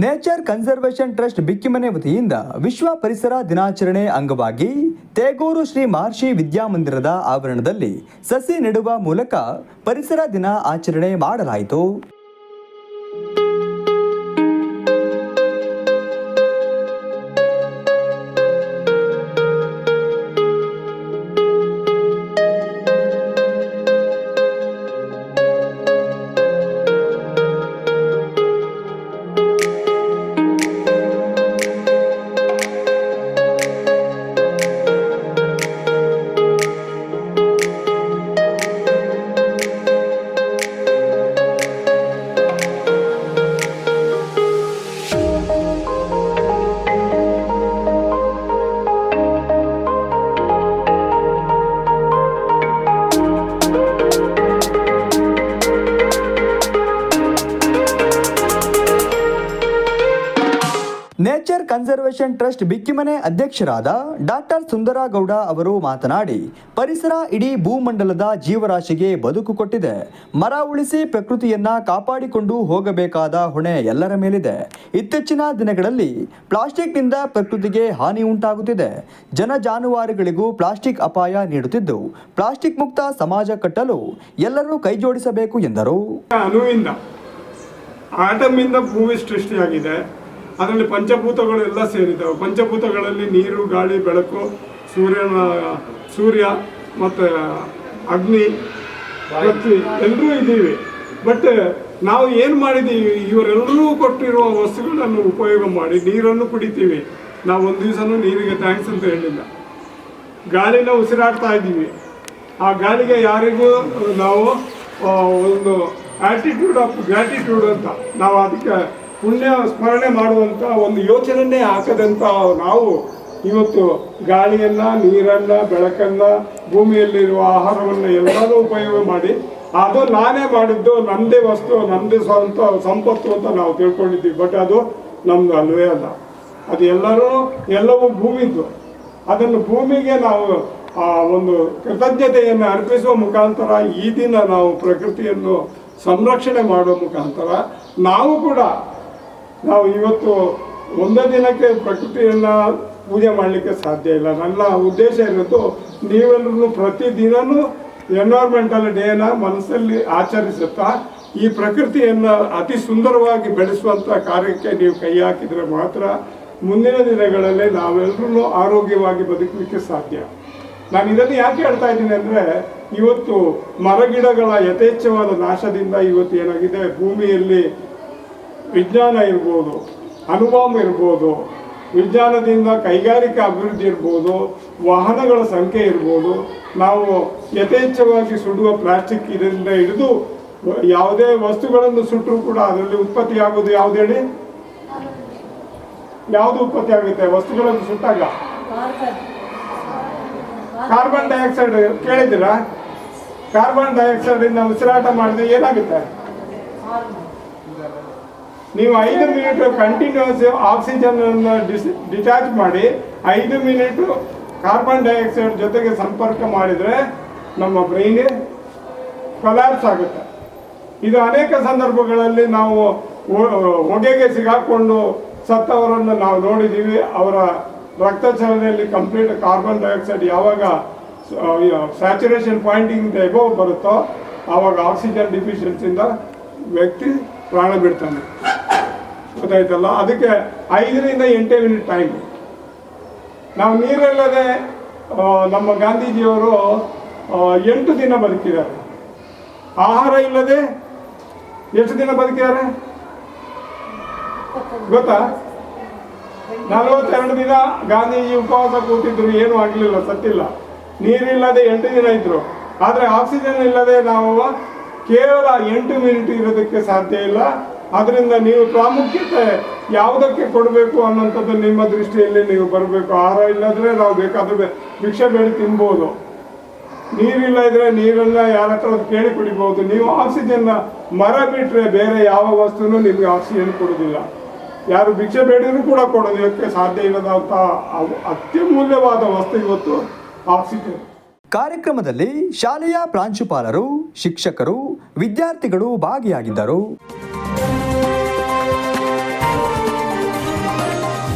Nature conservation trust ಬಿಕ್ಕಿಮನೆ ವತಿಯಿಂದ ವಿಶ್ವ ಪರಿಸರ ದಿನಾಚರಣೆ ಅಂಗವಾಗಿ ತೇಗೂರು ಶ್ರೀ ಮಹರ್ಷಿ ವಿದ್ಯಾಮಂದಿರದ ಆವರಣದಲ್ಲಿ ಸಸಿ ನೆಡುವ ಮೂಲಕ ಪರಿಸರ ದಿನ ಆಚರಣೆ ಮಾಡಲಾಯಿತು. ಕನ್ಸರ್ವೇಷನ್ ಟ್ರಸ್ಟ್ ಬಿಕ್ಕಿಮನೆ ಅಧ್ಯಕ್ಷರಾದ ಡಾಕ್ಟರ್ ಸುಂದರಗೌಡ ಅವರು ಮಾತನಾಡಿ, ಪರಿಸರ ಇಡೀ ಭೂಮಂಡಲದ ಜೀವರಾಶಿಗೆ ಬದುಕು ಕೊಟ್ಟಿದೆ. ಮರ ಉಳಿಸಿ ಪ್ರಕೃತಿಯನ್ನ ಕಾಪಾಡಿಕೊಂಡು ಹೋಗಬೇಕಾದ ಹೊಣೆ ಎಲ್ಲರ ಮೇಲಿದೆ. ಇತ್ತೀಚಿನ ದಿನಗಳಲ್ಲಿ ಪ್ಲಾಸ್ಟಿಕ್ನಿಂದ ಪ್ರಕೃತಿಗೆ ಹಾನಿ ಉಂಟಾಗುತ್ತಿದೆ. ಜನ ಜಾನುವಾರುಗಳಿಗೂ ಪ್ಲಾಸ್ಟಿಕ್ ಅಪಾಯ ನೀಡುತ್ತಿದ್ದು, ಪ್ಲಾಸ್ಟಿಕ್ ಮುಕ್ತ ಸಮಾಜ ಕಟ್ಟಲು ಎಲ್ಲರೂ ಕೈಜೋಡಿಸಬೇಕು ಎಂದರು. ಆಟಮಿಂದ ಭೂಮಿ ಸೃಷ್ಟಿಯಾಗಿದೆ. ಅದರಲ್ಲಿ ಪಂಚಭೂತಗಳು ಎಲ್ಲ ಸೇರಿದ್ದಾವೆ. ಪಂಚಭೂತಗಳಲ್ಲಿ ನೀರು, ಗಾಳಿ, ಬೆಳಕು, ಸೂರ್ಯನ, ಸೂರ್ಯ ಮತ್ತು ಅಗ್ನಿ, ಪೃಥ್ವಿ ಎಲ್ಲರೂ ಇದ್ದೀವಿ. ಬಟ್ ನಾವು ಏನು ಮಾಡಿದ್ದೀವಿ ಇವರೆಲ್ಲರೂ ಕೊಟ್ಟಿರುವ ವಸ್ತುಗಳನ್ನು ಉಪಯೋಗ ಮಾಡಿ ನೀರನ್ನು ಕುಡಿತೀವಿ. ನಾವು ಒಂದು ದಿವಸನೂ ನೀರಿಗೆ ಥ್ಯಾಂಕ್ಸ್ ಅಂತ ಹೇಳಿಲ್ಲ. ಗಾಳಿನ ಉಸಿರಾಡ್ತಾ ಇದ್ದೀವಿ. ಆ ಗಾಳಿಗೆ ಯಾರಿಗೂ ನಾವು ಒಂದು ಆ್ಯಟಿಟ್ಯೂಡ್ ಆಫ್ ಗ್ರ್ಯಾಟಿಟ್ಯೂಡ್ ಅಂತ ನಾವು ಅದಕ್ಕೆ ಪುಣ್ಯ ಸ್ಮರಣೆ ಮಾಡುವಂಥ ಒಂದು ಯೋಚನೆಯನ್ನೇ ಹಾಕದಂಥ ನಾವು ಇವತ್ತು ಗಾಳಿಯನ್ನ, ನೀರನ್ನ, ಬೆಳಕನ್ನ, ಭೂಮಿಯಲ್ಲಿರುವ ಆಹಾರವನ್ನು ಎಲ್ಲರೂ ಉಪಯೋಗ ಮಾಡಿ, ಅದು ನಾನೇ ಮಾಡಿದ್ದು ನಮ್ಮದೇ ವಸ್ತು ನಮ್ಮದೇ ಸ್ವಂತ ಸಂಪತ್ತು ಅಂತ ನಾವು ತಿಳ್ಕೊಂಡಿದ್ದೀವಿ. ಬಟ್ ಅದು ನಮ್ದು ಅಲ್ಲವೇ ಅಲ್ಲ. ಅದು ಎಲ್ಲರೂ, ಎಲ್ಲವೂ ಭೂಮಿದ್ದು. ಅದನ್ನು ಭೂಮಿಗೆ ನಾವು, ಆ, ಒಂದು ಕೃತಜ್ಞತೆಯನ್ನು ಅರ್ಪಿಸುವ ಮುಖಾಂತರ ಈ ದಿನ ನಾವು ಪ್ರಕೃತಿಯನ್ನು ಸಂರಕ್ಷಣೆ ಮಾಡುವ ಮುಖಾಂತರ ನಾವು ಕೂಡ ನಾವು ಇವತ್ತು ಒಂದೇ ದಿನಕ್ಕೆ ಪ್ರಕೃತಿಯನ್ನು ಪೂಜೆ ಮಾಡಲಿಕ್ಕೆ ಸಾಧ್ಯ ಇಲ್ಲ. ನನ್ನ ಉದ್ದೇಶ ಇರೋದು ನೀವೆಲ್ಲರೂ ಪ್ರತಿದಿನವೂ ಎನ್ವೈರ್ಮೆಂಟಲ್ ಡೇನ ಮನಸ್ಸಲ್ಲಿ ಆಚರಿಸುತ್ತಾ ಈ ಪ್ರಕೃತಿಯನ್ನು ಅತಿ ಸುಂದರವಾಗಿ ಬೆಳೆಸುವಂಥ ಕಾರ್ಯಕ್ಕೆ ನೀವು ಕೈ ಹಾಕಿದರೆ ಮಾತ್ರ ಮುಂದಿನ ದಿನಗಳಲ್ಲಿ ನಾವೆಲ್ಲರೂ ಆರೋಗ್ಯವಾಗಿ ಬದುಕಲಿಕ್ಕೆ ಸಾಧ್ಯ. ನಾನು ಇದನ್ನು ಯಾಕೆ ಹೇಳ್ತಾ ಇದ್ದೀನಿ ಅಂದರೆ ಇವತ್ತು ಮರಗಿಡಗಳ ಯಥೇಚ್ಛವಾದ ನಾಶದಿಂದ ಇವತ್ತು ಏನಾಗಿದೆ? ಭೂಮಿಯಲ್ಲಿ ವಿಜ್ಞಾನ ಇರ್ಬೋದು, ಅನುಭವ ಇರ್ಬೋದು, ವಿಜ್ಞಾನದಿಂದ ಕೈಗಾರಿಕಾ ಅಭಿವೃದ್ಧಿ ಇರ್ಬೋದು, ವಾಹನಗಳ ಸಂಖ್ಯೆ ಇರ್ಬೋದು, ನಾವು ಯಥೇಚ್ಛವಾಗಿ ಸುಡುವ ಪ್ಲಾಸ್ಟಿಕ್ ಇದರಿಂದ ಹಿಡಿದು ಯಾವುದೇ ವಸ್ತುಗಳನ್ನು ಸುಟ್ಟರೂ ಕೂಡ ಅದರಲ್ಲಿ ಉತ್ಪತ್ತಿ ಆಗೋದು ಯಾವ್ದು ಹೇಳಿ? ಯಾವುದು ಉತ್ಪತ್ತಿ ಆಗುತ್ತೆ? ವಸ್ತುಗಳನ್ನು ಸುಟ್ಟಾಗ? ಕಾರ್ಬನ್ ಡೈಆಕ್ಸೈಡ್ ಕೇಳಿದ್ದೀರಾ? ಕಾರ್ಬನ್ ಡೈಆಕ್ಸೈಡ್ ಇಂದ ಉಸಿರಾಟ ಮಾಡಿದ್ರೆ ಏನಾಗುತ್ತೆ? ನೀವು ಐದು ಮಿನಿಟ್ ಕಂಟಿನ್ಯೂಸ್ ಆಕ್ಸಿಜನ್ ಡಿಚಾರ್ಜ್ ಮಾಡಿ, ಐದು ಮಿನಿಟ್ ಕಾರ್ಬನ್ ಡೈಆಕ್ಸೈಡ್ ಜೊತೆಗೆ ಸಂಪರ್ಕ ಮಾಡಿದರೆ ನಮ್ಮ ಬ್ರೈನ್ಗೆ ಕೊಲ್ಯಾಪ್ಸ್ ಆಗುತ್ತೆ. ಇದು ಅನೇಕ ಸಂದರ್ಭಗಳಲ್ಲಿ ನಾವು ಹೊಗೆಗೆ ಸಿಗಾಕೊಂಡು ಸತ್ತವರನ್ನು ನಾವು ನೋಡಿದ್ದೀವಿ. ಅವರ ರಕ್ತ ಚಲನೆಯಲ್ಲಿ ಕಂಪ್ಲೀಟ್ ಕಾರ್ಬನ್ ಡೈಆಕ್ಸೈಡ್ ಯಾವಾಗ ಸ್ಯಾಚುರೇಷನ್ ಪಾಯಿಂಟಿಂಗ್ ಎಗೋ ಬರುತ್ತೋ ಆವಾಗ ಆಕ್ಸಿಜನ್ ಡಿಫಿಷಿಯನ್ಸಿಂದ ವ್ಯಕ್ತಿ ಪ್ರಾಣ ಬಿಡ್ತಾನೆ. ಗೊತ್ತಾಯ್ತಲ್ಲ? ಅದಕ್ಕೆ ಐದರಿಂದ ಎಂಟೇ ಮಿನಿಟ್ ಟೈಮ್ ನಾವು ನೀರಿಲ್ಲದೆ ನಮ್ಮ ಗಾಂಧೀಜಿಯವರು ಎಂಟು ದಿನ ಬದುಕಿದ್ದಾರೆ. ಆಹಾರ ಇಲ್ಲದೆ ಎಷ್ಟು ದಿನ ಬದುಕಿದ್ದಾರೆ? ಗೊತ್ತಾ? ನಲವತ್ತೆರಡು ದಿನ ಗಾಂಧೀಜಿ ಉಪವಾಸ ಕೂತಿದ್ರು, ಏನು ಆಗಲಿಲ್ಲ, ಸತ್ತಿಲ್ಲ. ನೀರಿಲ್ಲದೆ ಎಂಟು ದಿನ ಇದ್ರು. ಆದರೆ ಆಕ್ಸಿಜನ್ ಇಲ್ಲದೆ ನಾವು ಕೇವಲ ಎಂಟು ಮಿನಿಟ್ ಇರೋದಕ್ಕೆ ಸಾಧ್ಯ ಇಲ್ಲ. ಅದರಿಂದ ನೀವು ಪ್ರಾಮುಖ್ಯತೆ ಯಾವುದಕ್ಕೆ ಕೊಡಬೇಕು ಅನ್ನೋಂಥದ್ದು ನಿಮ್ಮ ದೃಷ್ಟಿಯಲ್ಲಿ ನೀವು ಬರಬೇಕು. ಆಹಾರ ಇಲ್ಲದ್ರೆ ನಾವು ಬೇಕಾದ್ರೆ ಭಿಕ್ಷೆ ಬೇಡಿ ತಿನ್ಬೋದು. ನೀರಿಲ್ಲ ಇದ್ರೆ ನೀರನ್ನ ಯಾರ ಹತ್ರ ಕೇಳಿ ಕುಡಿಬಹುದು ನೀವು ಆಕ್ಸಿಜನ್ನ ಮರ ಬಿಟ್ಟರೆ ಬೇರೆ ಯಾವ ವಸ್ತುನು ನಿಮಗೆ ಆಕ್ಸಿಜನ್ ಕೊಡೋದಿಲ್ಲ ಯಾರು ಭಿಕ್ಷೆ ಬೇಡಿದ್ರು ಕೂಡ ಕೊಡೋದಕ್ಕೆ ಸಾಧ್ಯ ಇಲ್ಲದಂತ ಅತ್ಯಮೂಲ್ಯವಾದ ವಸ್ತು ಇವತ್ತು ಆಕ್ಸಿಜನ್. ಕಾರ್ಯಕ್ರಮದಲ್ಲಿ ಶಾಲೆಯ ಪ್ರಾಂಶುಪಾಲರು, ಶಿಕ್ಷಕರು, ವಿದ್ಯಾರ್ಥಿಗಳು ಭಾಗಿಯಾಗಿದ್ದರು.